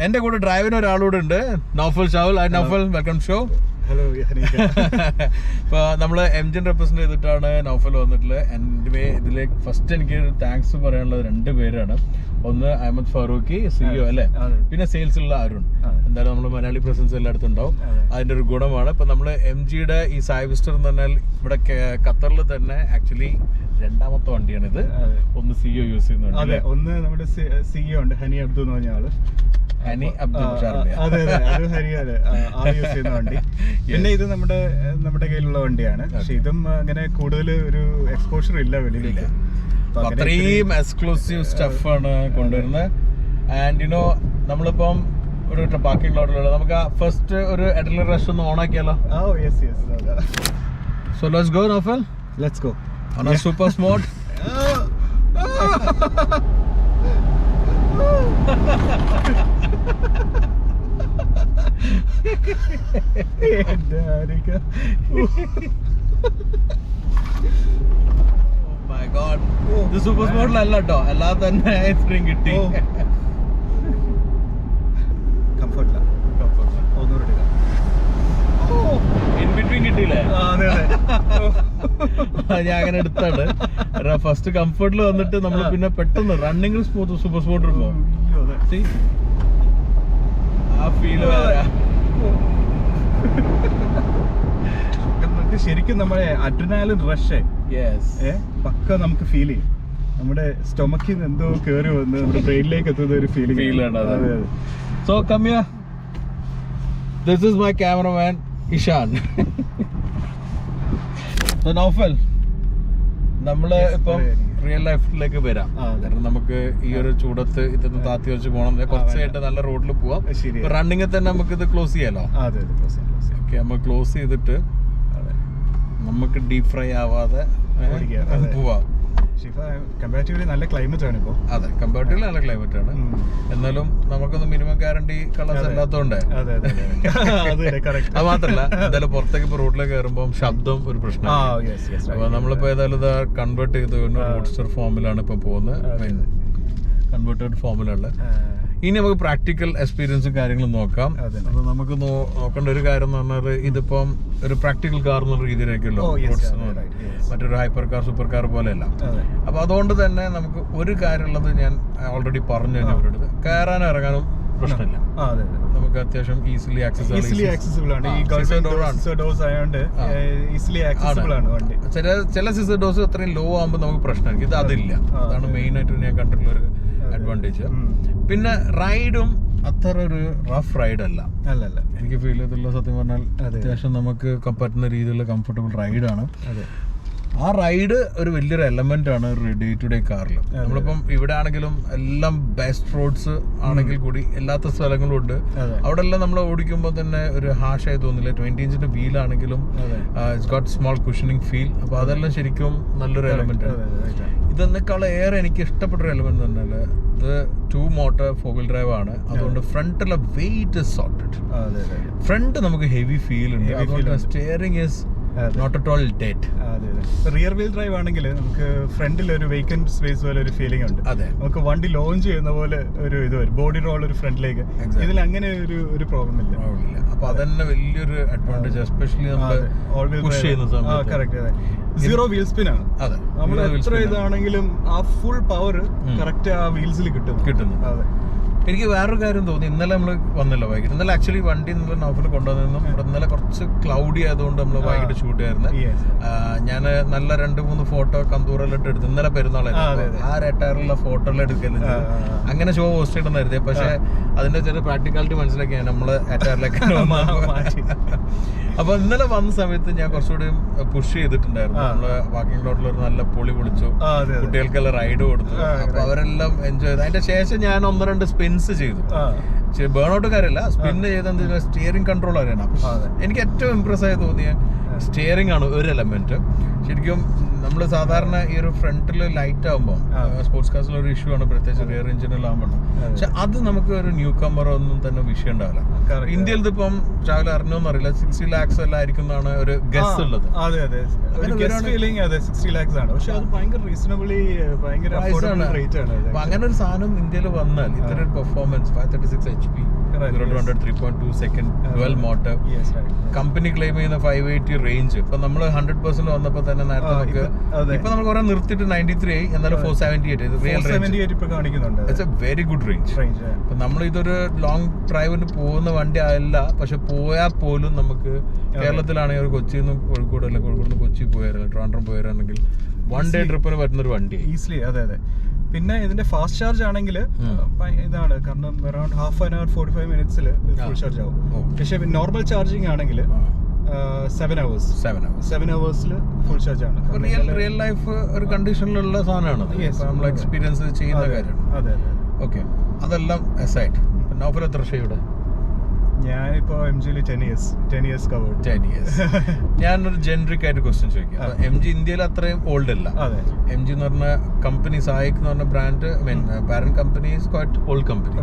എന്റെ കൂടെ ഡ്രൈവിന് ഒരാളൂടെ ഉണ്ട്. Naufal Shavul I Naufal welcome show hello ഇപ്പൊ നമ്മൾ എം ജിൻ റെപ്രസെന്റ് ചെയ്തിട്ടാണ് നൗഫൽ വന്നിട്ടുള്ളത് എന്റെ ഇതിലേക്ക് ഫസ്റ്റ് എനിക്ക് താങ്ക്സ് പറയാനുള്ളത് രണ്ട് പേരാണ്. ഒന്ന് അഹമ്മദ് ഫാറൂഖി സിഇഒ അല്ലേ? പിന്നെ പിന്നെ സെയിൽസിലുള്ള അരുൺ. എന്തായാലും നമ്മൾ മലയാളി പ്രസൻസ് എല്ലായിടത്തും ഉണ്ടാവും. അതിന്റെ അതിന്റെ ഒരു ഗുണമാണ്. ഇപ്പം നമ്മൾ എം ജിയുടെ ഈ സായിബിസ്റ്റർ എന്ന് പറഞ്ഞാൽ ഇവിടെ ഖത്തറിൽ തന്നെ ആക്ച്വലി രണ്ടാമത്തെ വണ്ടിയാണിത്. ഇത് ഒന്ന് സിഇഒ യൂസ് ചെയ്യുന്നുണ്ട് അതെ ഒന്ന് നമ്മുടെ സിഇഒ ഉണ്ട് ഹനി അബ്ദു എന്ന് പറഞ്ഞ ആൾ. ഹനി അതെ അതെ അത് ഹരി ആ, യൂസ് ചെയ്യുന്ന വണ്ടി. പിന്നെ ഇത് നമ്മുടെ നമ്മുടെ കയ്യിലുള്ള വണ്ടിയാണ്. പക്ഷെ ഇതും അങ്ങനെ കൂടുതൽ ഒരു എക്സ്പോഷർ ഇല്ല വെളിയിലില്ല അത്രയും എക്സ്ക്ലൂസീവ് സ്റ്റഫാണ് കൊണ്ടുവരുന്നത്. ആൻഡ് യുനോ നമ്മളിപ്പം ഒരു ബാക്കി ലോട്ടിലുള്ള നമുക്ക് ആ ഫസ്റ്റ് ഒരു എഡലർ റഷ് ഒന്ന് on ആക്കിയാലോ? So let's go Naufal let's go on super sport Ha ha ha ഇത് സൂപ്പർ സ്മോട്ടിലല്ല കേട്ടോ അല്ലാതെ തന്നെ ഐസ്ക്രീം കിട്ടി. കംഫർട്ടില്ല എടുക്കാം. ബിറ്റ്വീൻ കിട്ടിയില്ലേ? ആ, അതെ അതെ. ഞാൻ അങ്ങനെ എടുത്താണ്. ഫസ്റ്റ് കംഫർട്ടിൽ വന്നിട്ട് നമ്മൾ പിന്നെ പെട്ടെന്ന് റണ്ണിങ് സ്മൂത്ത് സൂപ്പർ സ്പോട്ട് പോകും നമുക്ക് ശരിക്കും നമ്മുടെ അഡ്രിനാലിൻ റഷ് പക്ക നമുക്ക് ഫീൽ ചെയ്യും. നമ്മുടെ സ്റ്റൊമക്കിൽ നിന്ന് എന്തോ കയറി വന്ന് നമ്മുടെ ബ്രെയിനിലേക്ക് എത്തുന്ന ഒരു ഫീലിംഗ് അത്. So കമ്മിയ this is my cameraman Ishan Naufal നമ്മൾ ഇപ്പൊ റിയൽ ലൈഫിലേക്ക് വരാം. കാരണം നമുക്ക് ഈ ഒരു ചൂടത്ത് ഇതൊന്ന് താത്തി വെച്ച് പോകണം. കുറച്ചായിട്ട് നല്ല റോഡിൽ പോവാം. റണ്ണിങ്ങിൽ തന്നെ നമുക്ക് ഇത് ക്ലോസ് ചെയ്യാലോ ഓക്കെ നമ്മൾ ക്ലോസ് ചെയ്തിട്ട് നമുക്ക് ഡീപ് ഫ്രൈ ആവാതെ. പോവാം. കമ്പാരിറ്റീവ്ലി നല്ല ക്ലൈമറ്റ് ആണ് ഇപ്പോ. അതെ കമ്പാരിറ്റീവ്ലി നല്ല ക്ലൈമറ്റ് ആണ്. എന്നാലും നമുക്കൊന്ന് മിനിമം ഗ്യാരണ്ടി കളേഴ്സ് അതെ. അതെ മാത്രല്ല എന്തായാലും പുറത്തേക്ക് ഇപ്പൊ റോഡിലേക്ക് കയറുമ്പോൾ ശബ്ദം ഒരു യെസ് അപ്പൊ നമ്മളിപ്പോ ഏതായാലും ഇത് കൺവേർട്ട് ചെയ്ത് റോഡ്സ്റ്റർ ഫോമിലാണ് ഇപ്പൊ പോകുന്നത്. കൺവേർട്ടഡ് ഫോമിലുള്ള ഇനി നമുക്ക് പ്രാക്ടിക്കൽ എക്സ്പീരിയൻസും കാര്യങ്ങളും നോക്കാം. അപ്പൊ നമുക്ക് നോക്കേണ്ട ഒരു കാര്യം എന്ന് പറഞ്ഞാൽ ഇതിപ്പം ഒരു പ്രാക്ടിക്കൽ കാർ എന്നുള്ള രീതിയിലേക്കല്ലോ. മറ്റൊരു ഹൈപ്പർ കാർ സൂപ്പർ കാർ പോലെയല്ല. അപ്പൊ അതുകൊണ്ട് തന്നെ നമുക്ക് ഒരു കാര്യമുള്ളത് ഞാൻ ഓൾറെഡി പറഞ്ഞു കഴിഞ്ഞു അവരോട്. കയറാനും ഇറങ്ങാനും പ്രശ്നമില്ല. നമുക്ക് അത്യാവശ്യം ഈസിലി ആക്സസ് ഈസിലി ആക്സസിബിൾ ആണ്. ഈ ഡോർ ആണ്. ഡോസ് ആയതുകൊണ്ട് ഈസിലി ആക്സസിബിൾ ആണ്. വണ്ടി. ചില ചില സിസർ ഡോസ് അത്രയും ലോ ആകുമ്പോൾ നമുക്ക് പ്രശ്നമായിരിക്കും. ഇത് അതില്ല. അതാണ് മെയിൻ ആയിട്ട് ഞാൻ കണ്ടിട്ടുള്ള ഒരു. അഡ്വാന്റേജ്. പിന്നെ റൈഡും അത്ര ഒരു റഫ് റൈഡ് അല്ല. അല്ല അല്ല. എനിക്ക് ഫീൽ ചെയ്തിട്ടുള്ള സത്യം പറഞ്ഞാൽ അത്യാവശ്യം നമുക്ക് പറ്റുന്ന രീതിയിലുള്ള കംഫർട്ടബിൾ റൈഡാണ് അതെ. ആ റൈഡ് ഒരു വലിയൊരു എലമെന്റ് ആണ് ഡേ ടു ഡേ കാറിൽ നമ്മളിപ്പം ഇവിടെ ആണെങ്കിലും എല്ലാം ബെസ്റ്റ് റോഡ്സ് ആണെങ്കിൽ കൂടി എല്ലാത്ത സ്ഥലങ്ങളും ഉണ്ട്. അവിടെ എല്ലാം നമ്മൾ ഓടിക്കുമ്പോൾ തന്നെ ഒരു ഹാഷായി തോന്നില്ല. ട്വന്റി ഇഞ്ചിന്റെ വീൽ ആണെങ്കിലും it's got small cushioning feel അപ്പൊ അതെല്ലാം ശരിക്കും നല്ലൊരു എലമെന്റ് ആണ്. ഇതെന്നേക്കാൾ ഏറെ എനിക്ക് ഇഷ്ടപ്പെട്ട ഒരു എലമെന്റ് എന്ന് പറഞ്ഞാൽ ഇത് two motor four wheel drive ആണ്. അതുകൊണ്ട് ഫ്രണ്ടിലെ വെയിറ്റ് സോർട്ടഡ് ഫ്രണ്ട് നമുക്ക് ഹെവി ഫീൽ ഉണ്ട്. അതുകൊണ്ട് steering is. Not at all date rear wheel drive ആണെങ്കിൽ നമുക്ക് ഫ്രണ്ടിൽ ഒരു വേക്കന്റ് സ്പേസ് പോലെ ഒരു ഫീലിംഗ് ഉണ്ട്. അതെ. നമുക്ക് വണ്ടി ലോഞ്ച് ചെയ്യുന്ന പോലെ ഒരു ഇത് വരും. ബോഡി റോൾ ഒരു ഫ്രണ്ടിലേക്ക്. ഇതിൽ അങ്ങനെ ഒരു ഒരു പ്രോബ്ലം ഇല്ല. അപ്പൊ അതന്നെ വലിയൊരു അഡ്വാന്റേജ് എസ്പെഷ്യലി നമ്മൾ പുഷ് ചെയ്യുന്ന സമയത്ത്. കറക്റ്റ് സീറോ വീൽ സ്പിൻ ആണ്. അതെ. നമ്മൾ എത്ര. ഇതാണെങ്കിലും ആ ഫുൾ പവർ. കറക്റ്റ് ആ വീൽസിൽ കിട്ടും കിട്ടുന്നു. അതെ. എനിക്ക് വേറൊരു കാര്യം തോന്നി. ഇന്നലെ നമ്മൾ വന്നല്ലോ വൈകിട്ട്. ഇന്നലെ ആക്ച്വലി വണ്ടി ഇന്നലെ നൗഫിൽ കൊണ്ടുവന്നിരുന്നു. ഇവിടെ ഇന്നലെ കുറച്ച് ക്ലൗഡി ആയതുകൊണ്ട് നമ്മൾ വൈകിട്ട് ഷൂട്ട് ചെയ്യായിരുന്നു. ഞാൻ നല്ല രണ്ട് മൂന്ന് ഫോട്ടോ കന്തൂറെല്ലാം എടുത്തു. ഇന്നലെ പെരുന്നാളായിരുന്നു ആ റെട്ടയറിലുള്ള ഫോട്ടോ എല്ലാം എടുക്കലും. അങ്ങനെ ഷോ പോസ്റ്റ് ചെയ്യണമെന്ന് കരുതിയത് പക്ഷെ അതിന്റെ ചെറിയ പ്രാക്ടിക്കാലിറ്റി മനസ്സിലാക്കിയാണ് നമ്മൾ മാറ്റി. അപ്പൊ ഇന്നലെ വന്ന സമയത്ത് ഞാൻ കുറച്ചുകൂടി പുഷ് ചെയ്തിട്ടുണ്ടായിരുന്നു. നമ്മൾ വാക്കിംഗ് റോഡിൽ ഒരു നല്ല പൊളി പൊളിച്ചു. കുട്ടികൾക്കെല്ലാം റൈഡ് കൊടുത്തു. അപ്പൊ അവരെല്ലാം എൻജോയ് ചെയ്തു. അതിന്റെ ശേഷം ഞാൻ ഒന്ന് രണ്ട് സ്പിൻസ് ചെയ്തു. ബേൺ ഔട്ട് കാര്യമല്ല സ്പിന്ന് ചെയ്ത സ്റ്റിയറിംഗ് കൺട്രോൾ അറിയണം. എനിക്ക് ഏറ്റവും ഇമ്പ്രസ് ആയി തോന്നിയ സ്റ്റിയറിംഗ് ആണ് ഒരു എലമെന്റ് ശരിക്കും നമ്മൾ സാധാരണ ഈ ഒരു ഫ്രണ്ടിൽ ലൈറ്റ് ആകുമ്പോൾ സ്പോർട്സ് കാസിൽ ഒരു ഇഷ്യൂ ആണ് പ്രത്യേകിച്ച് റിയർ എഞ്ചിനിലാകുമ്പോൾ. പക്ഷെ അത് നമുക്ക് ഒരു ന്യൂ കമ്പറോ ഒന്നും തന്നെ വിഷയം ഉണ്ടാവില്ല. ഇന്ത്യയിൽ ഇതിപ്പം രാവിലെ അറിഞ്ഞോന്ന് അറിയില്ല. സിക്സ്റ്റി ലാക്സ് എല്ലാം ആയിരിക്കും എന്നാണ് ഒരു ഗസ് ഉള്ളത്. അതെ അതെ. അങ്ങനെ ഒരു ഫീലിംഗ് അതെ സിക്സ്റ്റി ലാക്സ് ആണ്. പക്ഷെ അത് ഭയങ്കര റീസണബിളി ഭയങ്കര അഫോർഡബിൾ റേറ്റ് ആണ്. അങ്ങനെ ഒരു സാധനം ഇന്ത്യയിൽ വന്നാൽ ഇത്ര performance five thirty six H P zero to yes. Hundred three point two second dual motor company claim ചെയ്യുന്ന ഫൈവ് എയ്റ്റി റേഞ്ച് ഇപ്പൊ നമ്മൾ ഹൺഡ്രഡ് പെർസെന്റ് വന്നപ്പോ തന്നെ നേരത്തെ നമുക്ക് ഇപ്പൊ- നമ്മൾ കുറെ നിർത്തിയിട്ട് നയന്റി ത്രീ ആയി എന്നാലും four seventy eight it's a very good range അപ്പൊ നമ്മൾ ഇതൊരു ലോങ് ഡ്രൈവിന് പോകുന്ന വണ്ടി അല്ല പക്ഷെ പോയാൽ പോലും നമുക്ക് കേരളത്തിലാണെങ്കിൽ ഒരു കൊച്ചിയിൽ നിന്ന് കോഴിക്കോട് അല്ലെങ്കിൽ കോഴിക്കോട് നിന്ന് കൊച്ചി പോയാലും ട്രാൻഡ്രം പോയാണെങ്കിൽ വൺ ഡേ ട്രിപ്പിന് പറ്റുന്ന ഒരു വണ്ടി. ഈസിലി അതെ അതെ. പിന്നെ ഇതിന്റെ ഫാസ്റ്റ് ചാർജ് ആണെങ്കിൽ ഇതാണ്. കാരണം around half an hour forty five മിനിറ്റ്സിൽ full charge ആവും. പക്ഷേ നോർമൽ ചാർജിങ് ആണെങ്കിൽ seven hours seven hours seven അവേഴ്സിൽ full charge ആണ്. റിയൽ റിയൽ ലൈഫ് ഒരു കണ്ടീഷനിലുള്ള സാധനമാണ് നമ്മൾ എക്സ്പീരിയൻസ് ചെയ്യുന്ന കാര്യമാണ്. അതെ അതെ. ഓക്കെ അതെല്ലാം എസൈറ്റ് നൗഫൽ എത്ര ഞാനിപ്പോ എം ജിയിൽ ten years ten years covered ten years ഞാനൊരു ജനറിക് ആയിട്ട് ക്വസ്റ്റ്യൻ ചോദിക്കാം. എം ജി ഇന്ത്യയിൽ അത്രയും ഓൾഡ് അല്ല. അതെ. എം ജി എന്ന് പറഞ്ഞ കമ്പനി സായിക് എന്ന് പറഞ്ഞ brand mean parent company is quite old company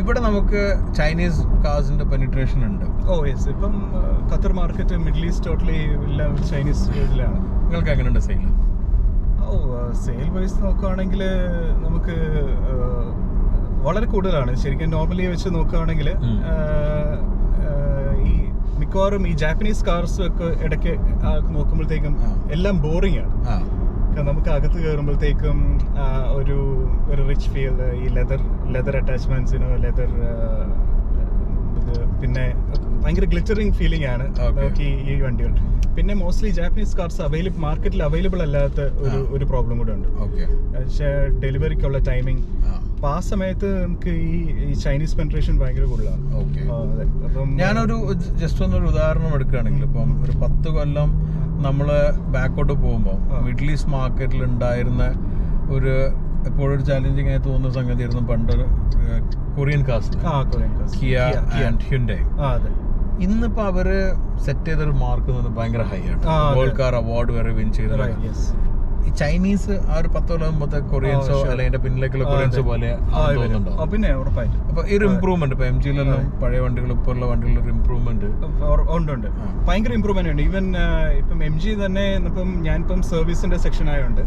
ഇവിടെ നമുക്ക് ചൈനീസ് കാർസിന്റെ പെനിട്രേഷൻ ഉണ്ട്. ഓ യെസ് ഇപ്പം Qatar market Middle East totally എല്ലാം ചൈനീസ് ഇതിലാണ് നിങ്ങൾക്ക് എങ്ങനെയുണ്ട് സെയിൽ ഓ സെയിൽ വൈസ് നോക്കുകയാണെങ്കിൽ നമുക്ക് വളരെ കൂടുതലാണ്. ശരിക്കും നോർമലി വെച്ച് നോക്കുകയാണെങ്കിൽ ഈ മിക്കവാറും ഈ ജാപ്പനീസ് കാർസ് ഒക്കെ ഇടയ്ക്ക് നോക്കുമ്പോഴത്തേക്കും എല്ലാം ബോറിംഗ് ആണ്. നമുക്ക് അകത്ത് കയറുമ്പോഴത്തേക്കും ഒരു ഒരു റിച്ച് ഫീൽ ഈ ലെതർ ലെതർ അറ്റാച്ച്മെന്റ്സിനോ ലെതർ പിന്നെ ഭയങ്കര ഗ്ലിറ്ററിങ് ഫീലിംഗ് ആണ്. നമുക്ക് ഈ- വണ്ടികൾ. പിന്നെ മോസ്റ്റ്ലി ജാപ്പനീസ് കാർസ് അവൈലബിൾ മാർക്കറ്റിൽ അവൈലബിൾ അല്ലാത്ത ഒരു ഒരു പ്രോബ്ലം കൂടെ ഉണ്ട്. ഓക്കെ പക്ഷേ ഡെലിവറിക്കുള്ള ടൈമിംഗ് അപ്പൊ ആ സമയത്ത് നമുക്ക് ഈ ഈ ചൈനീസ് പെൻട്രേഷൻ ഭയങ്കര കൂടുതലാണ്. ഓക്കെ അതെ. അപ്പം ഞാനൊരു ജസ്റ്റ് ഒന്നൊരു ഉദാഹരണം എടുക്കുകയാണെങ്കിൽ ഇപ്പം ഒരു പത്ത് കൊല്ലം നമ്മൾ ബാക്കോട്ട് പോകുമ്പോൾ. മിഡിൽ ഈസ്റ്റ് മാർക്കറ്റിൽ ഉണ്ടായിരുന്ന ഒരു എപ്പോഴും ഒരു ചാലഞ്ചിങ് ആയി തോന്നുന്ന സംഗതിയായിരുന്നു പണ്ട് കൊറിയൻ കാസ് ആ Korean cars. Kia Kia, Kia. And Hyundai ആ അതെ. ഇന്നിപ്പോ അവർ സെറ്റ് ചെയ്തൊരു മാർക്ക് ഭയങ്കര ഹൈ ആണ്. വേൾഡ് കാർ അവാർഡ് വരെ വിൻ ചെയ്ത ചൈനീസ് ആ ഒരു പത്ത് കൊല്ലം മുമ്പത്തെ കൊറിയൻസോ. അല്ലെങ്കിൽ അതിന്റെ പിന്നിലേക്കുള്ള കൊറിയൻസോ പോലെ തോന്നുന്നുണ്ടോ? പിന്നെ ഉറപ്പായിട്ടും. അപ്പൊ ഒരു ഇമ്പ്രൂവ്മെന്റ് ഇപ്പൊ എം ജിയിലെല്ലാം പഴയ വണ്ടികൾ ഇപ്പോൾ ഉള്ള വണ്ടികളിൽ ഒരു ഇമ്പ്രൂവ്മെന്റ് ഉണ്ട് ഉണ്ട്. ഭയങ്കര ഇമ്പ്രൂവ്മെന്റ് ഉണ്ട്. ഈവൻ ഇപ്പം എം ജി തന്നെ ഇപ്പം ഞാനിപ്പം സർവീസിന്റെ സെക്ഷൻ ആയതുകൊണ്ട്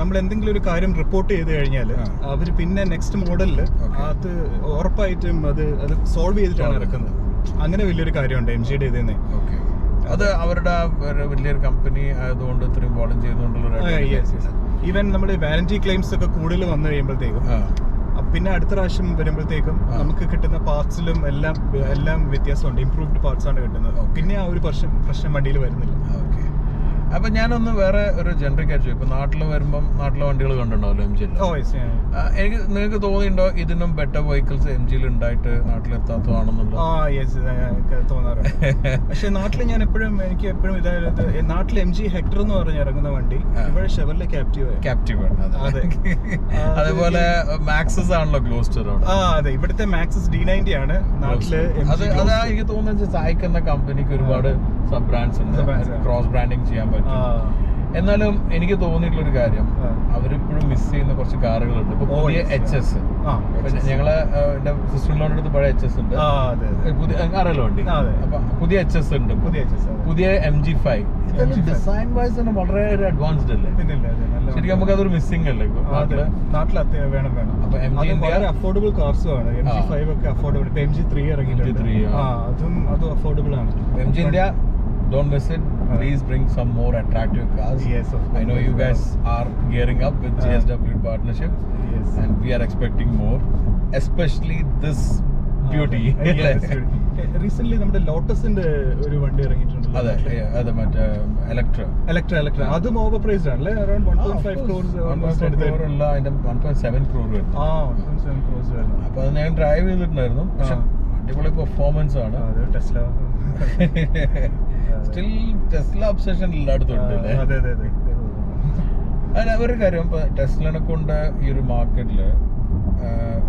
നമ്മൾ എന്തെങ്കിലും ഒരു കാര്യം റിപ്പോർട്ട് ചെയ്ത് കഴിഞ്ഞാൽ. അവർ പിന്നെ നെക്സ്റ്റ് മോഡലിൽ Okay. അത് ഉറപ്പായിട്ടും അത് അത് സോൾവ് ചെയ്തിട്ടാണ് ഇറക്കുന്നത് അങ്ങനെ വലിയൊരു കാര്യമുണ്ട് എം ജിയുടെ ഇതിൽ നിന്ന് അത് അവരുടെ വലിയൊരു കമ്പനി ആയതുകൊണ്ട് ഇത്രയും വോളം ചെയ്തുകൊണ്ടുള്ള ഈവൻ നമ്മുടെ വാറന്റി ക്ലെയിംസ് ഒക്കെ കൂടുതൽ വന്നു കഴിയുമ്പോഴത്തേക്കും പിന്നെ അടുത്ത പ്രാവശ്യം വരുമ്പോഴത്തേക്കും നമുക്ക് കിട്ടുന്ന പാർട്സിലും എല്ലാം എല്ലാം വ്യത്യാസമുണ്ട്. ഇംപ്രൂവ്ഡ് പാർട്സ് ആണ് കിട്ടുന്നത്. പിന്നെ ആ ഒരു പ്രശ്നം പ്രശ്നം വണ്ടിയിൽ വരുന്നില്ല. ഓക്കെ അപ്പൊ ഞാനൊന്ന് വേറെ ഒരു ജനറിക് ആയിട്ട് ചോദിക്കും. ഇപ്പൊ നാട്ടിൽ വരുമ്പം നാട്ടിലെ വണ്ടികൾ കണ്ടിട്ടുണ്ടാവല്ലോ എം ജിയിൽ yeah. എനിക്ക് നിങ്ങൾക്ക് തോന്നിണ്ടോ ഇതിനും ബെറ്റർ വെഹിക്കിൾസ് എം ജിയിൽ ഉണ്ടായിട്ട് നാട്ടിലെത്താത്തതാണെന്നുള്ളത്? ആ യെസ് തോന്നാറുണ്ട്. പക്ഷെ നാട്ടിൽ ഞാൻ എപ്പോഴും എനിക്ക് എപ്പോഴും ഇതായത് നാട്ടിൽ എം ജി ഹെക്ടർ എന്ന് പറഞ്ഞ് ഇറങ്ങുന്ന വണ്ടി. ഇവിടെ ഷെവറിലെ ക്യാപ്റ്റീവ് അതെ. അതേപോലെ മാക്സസ് ആണല്ലോ ഗ്ലോസ്റ്റർ ആ അതെ. ഇവിടുത്തെ മാക്സിസ് ഡി നയന്റി ആണ് നാട്ടിൽ അത് അതാ എനിക്ക് തോന്നുന്നത് സായിക്ക് എന്ന കമ്പനിക്ക് ഒരുപാട് സബ് ബ്രാൻഡ്സ് ഉണ്ട്. ക്രോസ് ബ്രാൻഡിങ് ചെയ്യാൻ പറ്റും. എന്നാലും എനിക്ക് തോന്നിയിട്ടുള്ള ഒരു കാര്യം. അവരിപ്പോഴും മിസ് ചെയ്യുന്ന കുറച്ച് കാറുകളുണ്ട്. ഇപ്പൊ പുതിയ എച്ച് എസ് ഞങ്ങളെ എന്റെ സിസ്റ്ററിനോട് അടുത്ത് പഴയ എച്ച് എസ് ഉണ്ട്. പുതിയ അറിയാലോ ഉണ്ട്. അപ്പൊ പുതിയ എച്ച് എസ് ഉണ്ട്. പുതിയ M G five design wise തന്നെ വളരെ ഒരു അഡ്വാൻസ്ഡ് അല്ലേ? ശരിക്കും നമുക്ക് അതൊരു മിസ്സിംഗ് അല്ലേ നാട്ടിൽ വേണം വേണം. അപ്പൊ എം ജി വളരെ അഫോർഡബിൾ കാർസ് ആണ്. എം ജി ഫൈവ് ഒക്കെ അഫോർഡബിൾ ഇപ്പൊ എം ജി ത്രീ ഇറങ്ങിയിട്ടുണ്ട്. MG3, ആ. ആ അതും അതും അഫോർഡബിൾ ആണ്. M G India don't miss it ആ. Please bring some more attractive cars Yes, of I know course. you guys are gearing up with Uh, GSW partnership Yes. and we are expecting more. Especially this beauty recent നമ്മുടെ ലോട്ടസിന്റെ ഒരു വണ്ടി ഇറങ്ങിയിട്ടുണ്ട്. അതെ അതെ മറ്റേ Electra Electra Electra അതും overpriced ആണല്ലേ around one point five crores ക്രോറുള്ള അതിന്റെ വൺ പോയിന്റ് സെവൻ ക്രോർ വരുന്നു. ആ വൺ പോയിന്റ് സെവൻ ക്രോർസ് വരുന്നു. അപ്പൊ അത് ഞാൻ ഡ്രൈവ് ചെയ്തിട്ടുണ്ടായിരുന്നു. പക്ഷെ. അടിപൊളി പെർഫോമൻസ് ആണ്. ടെസ്ല സ്റ്റിൽ ടെസ്ല ഒബ്സെഷൻ എല്ലായിടത്തും ഉണ്ട് അല്ലേ? അതെ അതെ അതെ. അതിന് ഒരു കാര്യം ഇപ്പൊ ടെസ്ലനെ കൊണ്ട് ഈ ഒരു മാർക്കറ്റിൽ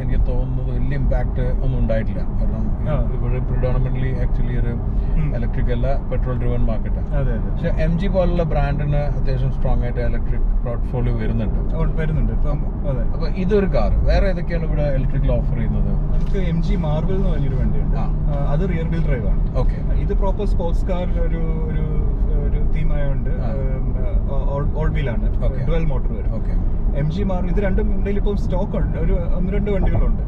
എനിക്ക് തോന്നുന്നത് വലിയ ഇമ്പാക്ട് ഒന്നും ഉണ്ടായിട്ടില്ല. കാരണം. ഇവിടെ പ്രിഡോണമെന്റ്ലി ആക്ച്വലി ഒരു ഇലക്ട്രിക് അല്ല പെട്രോൾ ഡ്രിവൺ മാർക്കറ്റാണ് അതെ പക്ഷെ എം ജി പോലുള്ള ബ്രാൻഡിന് അത്യാവശ്യം സ്ട്രോങ് ആയിട്ട് ഇലക്ട്രിക് പോർട്ട്ഫോളിയോ വരുന്നുണ്ട്. വരുന്നുണ്ട്. അപ്പൊ ഇതൊരു കാർ വേറെ ഏതൊക്കെയാണ് ഇവിടെ ഇലക്ട്രിക്കൽ ഓഫർ ചെയ്യുന്നത്? നമുക്ക് എം ജി മാർബിൾ എന്ന് പറഞ്ഞൊരു വണ്ടിയുണ്ട് അത് റിയർ വീൽ ഡ്രൈവ് ആണ്. ഓക്കെ ഇത് പ്രോപ്പർ സ്പോർട്സ് കാർ ഒരു ഒരു ഒരു തീം ആയതുകൊണ്ട് ആ. ഓൾ വീലാണ് ആണ്. ഡുവൽ മോട്ടോർ വരും. ഓക്കെ എം ജി മാറും. ഇത് രണ്ടും ഇന്ത്യയിൽ ഇപ്പം സ്റ്റോക്ക് ഉണ്ട്. ഒരു ഒന്ന് രണ്ട് വണ്ടികളുണ്ട്.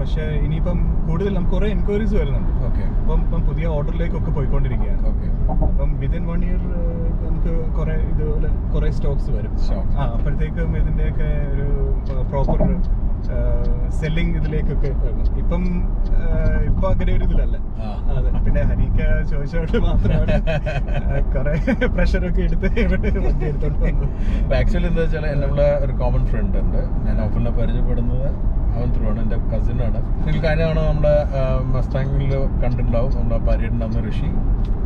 പക്ഷേ ഇനിയിപ്പം കൂടുതൽ നമുക്ക് കുറെ എൻക്വയറീസ് വരുന്നുണ്ട്. ഓക്കെ. അപ്പം ഇപ്പം പുതിയ ഓർഡറിലേക്കൊക്കെ പോയിക്കൊണ്ടിരിക്കുകയാണ്. ഓക്കെ. അപ്പം വിതിൻ വൺ ഇയർ നമുക്ക് കുറെ ഇതുപോലെ കുറെ സ്റ്റോക്സ് വരും. ആ അപ്പോഴത്തേക്കും ഇതിന്റെയൊക്കെ ഒരു പ്രോപ്പർ സെല്ലിംഗ് ഇതിലേക്കൊക്കെ ഇപ്പം ഇപ്പൊ അങ്ങനെ ഒരു ഇതിലല്ല. അതെ. പിന്നെ ഹനിക്ക ചോദിച്ചോണ്ട് മാത്രമാണ് കുറെ പ്രഷറൊക്കെ എടുത്ത് വണ്ടി എടുത്തോണ്ട് ആക്ച്വലി എന്താ വെച്ചാൽ നമ്മളെ ഒരു കോമൺ ഫ്രണ്ട് ഉണ്ട്. ഞാൻ ഓഫറിനെ പരിചയപ്പെടുന്നത് അവൻ ത്രൂ ആണ്. എന്റെ കസിനാണ് ആണ് കാര്യമാണ് നമ്മുടെ മസ്താങ്ങിൽ കണ്ടിട്ടുണ്ടാവും. നമ്മുടെ പര്യടനം ഋഷി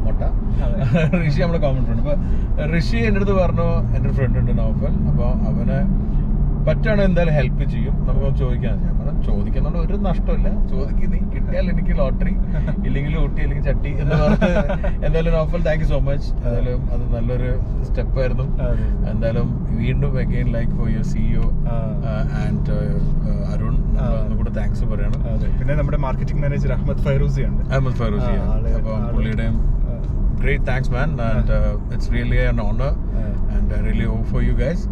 മൊട്ട. ഋഷി നമ്മുടെ കോമൺ ഫ്രണ്ട് അപ്പോൾ ഋഷി എന്റെ അടുത്ത് പറഞ്ഞു എന്റെ ഫ്രണ്ട് ഉണ്ട് നൗഫൽ. അപ്പോൾ അവന് പറ്റുകയാണെങ്കിൽ എന്തായാലും ഹെൽപ്പ് ചെയ്യും. നമുക്ക് ചോദിക്കാൻ ഞാൻ പറഞ്ഞു ചോദിക്കുന്നുണ്ട് ഒരു നഷ്ടമില്ല ചോദിക്കും നീ കിട്ടിയാൽ എനിക്ക് ലോട്ടറി ഇല്ലെങ്കിൽ ഊട്ടി അല്ലെങ്കിൽ ചട്ടി എന്ന് പറഞ്ഞ് എന്തായാലും offer thank you so much എന്തായാലും അത് നല്ലൊരു സ്റ്റെപ്പ് ആയിരുന്നു. എന്തായാലും വീണ്ടും again like for your CEO and Arun കൂടെ താങ്ക്സ് പറയണം. പിന്നെ നമ്മുടെ മാർക്കറ്റിംഗ് മാനേജർ അഹമ്മദ് ഫൈറൂസി ഉണ്ട്. അഹമ്മദ് ഫൈറൂസി അപ്പം പുള്ളിയുടെയും great thanks man and it's really an honour and really of for you guys.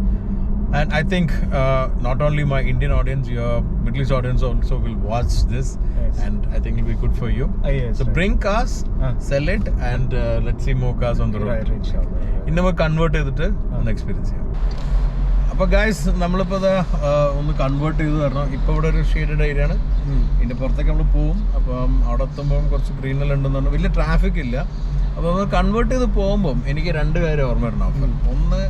And I think uh, not only my Indian audience, your Middle East audience also will watch this, Yes. and I think it'll be good for you. Ah, yes, so right. bring cars, Ah. sell it, and uh, let's see more cars on the road. Right, inshallah. ഇന്ന് നമുക്ക് convert ചെയ്തിട്ട് ഒന്ന് experience ചെയ്യാം അപ്പോൾ guys നമ്മളിപ്പോൾ ആ, ഒന്ന് convert ചെയ്ത് തരണം ഇപ്പോൾ ഇവിടെ ഒരു ഷെയ്ഡഡ് ഏരിയ ആണ്. ഇതിന്റെ പുറത്തേക്ക് നമ്മൾ പോവും അപ്പം അവിടെ എത്തുമ്പോൾ കുറച്ച് ഗ്രീനൽ ഉണ്ടെന്നുണ്ട് വലിയ ട്രാഫിക് ഇല്ല അപ്പോൾ നമ്മൾ കൺവേർട്ട് ചെയ്ത് പോകുമ്പം എനിക്ക് രണ്ട് കാര്യം ഓർമ്മ വരണം ഒന്ന്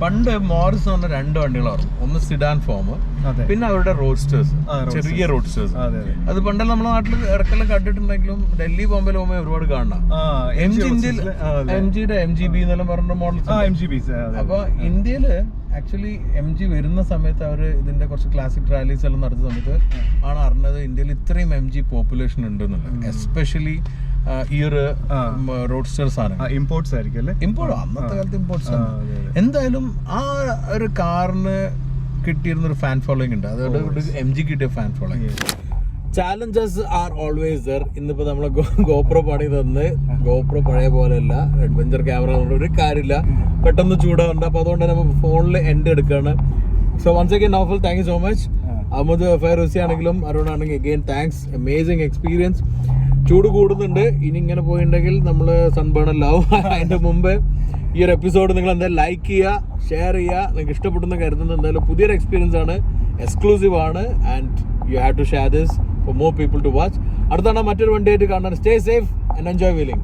പണ്ട് മോറിസ് എന്ന് പറഞ്ഞ രണ്ട് വണ്ടികളായിരുന്നു ഒന്ന് സിഡാൻ ഫോം പിന്നെ അവരുടെ റോഡ്സ്റ്റേഴ്സ് ചെറിയ റോഡ്സ്റ്റേഴ്സ് അതെ, പണ്ട് നമ്മുടെ നാട്ടിൽ ഇടക്കെല്ലാം കണ്ടിട്ടുണ്ടെങ്കിലും ഡൽഹി ബോംബെയിൽ പോകുമ്പോൾ ഒരുപാട് കാണാം ആ, എം ജി ഇന്ത്യയിൽ. എം ജിയുടെ എം ജി ബി എന്നെല്ലാം പറഞ്ഞ മോഡൽസ് ബി അപ്പൊ ഇന്ത്യയിൽ ആക്ച്വലി എം ജി വരുന്ന സമയത്ത് അവർ ഇതിന്റെ കുറച്ച് ക്ലാസിക് റാലീസ് എല്ലാം നടത്തുന്ന സമയത്ത് ആണ് അറിഞ്ഞത് ഇന്ത്യയിൽ ഇത്രയും എം ജി പോപ്പുലേഷൻ ഉണ്ടെന്നുള്ളത്. എസ്പെഷ്യലി ഈ ഒരു റോഡ്സ്റ്റർ സാധനം ഇമ്പോർട്ട്സ് ആയിരിക്കും അല്ലേ? ഇമ്പോർട്ട് അന്നത്തെ കാലത്ത് ഇമ്പോർട്ട്സ്. എന്തായാലും ആ ഒരു കാറിന് കിട്ടിയിരുന്ന ഒരു ഫാൻ ഫോളോയിങ് ഉണ്ട്. അതോട് എം ജി കിട്ടിയ fan following challenges are always there ഇന്നിപ്പോ നമ്മളെ ഗോപ്രോ പണി തന്ന് ഗോപ്രോ പഴയ പോലെയല്ല അഡ്വഞ്ചർ ക്യാമറ ഒരു കാര്യമില്ല. പെട്ടെന്ന് ചൂടാവുണ്ട്. അപ്പൊ അതുകൊണ്ട് നമ്മൾ ഫോണിൽ എൻഡ് എടുക്കുകയാണ് so once again Nofal thank you so much Ahmed Fairoosi ആണെങ്കിലും അരുൺ ആണെങ്കിലും അഗെയിൻ താങ്ക്സ് അമേസിങ് എക്സ്പീരിയൻസ് ചൂട് കൂടുന്നുണ്ട്. ഇനി ഇങ്ങനെ പോയിണ്ടെങ്കിൽ നമ്മൾ സൺബേൺ അല്ലാവും അതിന്റെ മുമ്പ് ഈ ഒരു എപ്പിസോഡ് നിങ്ങൾ എന്തായാലും ലൈക്ക് ചെയ്യുക ഷെയർ ചെയ്യുക നിങ്ങൾക്ക് ഇഷ്ടപ്പെടുന്ന കരുതുന്നത് എന്തായാലും പുതിയൊരു എക്സ്പീരിയൻസ് ആണ്. എക്സ്ക്ലൂസീവ് ആണ്. And you have to share this for more people to watch അടുത്താണ് മറ്റൊരു വണ്ടിയായിട്ട് കാണാൻ. Stay safe and enjoy wheeling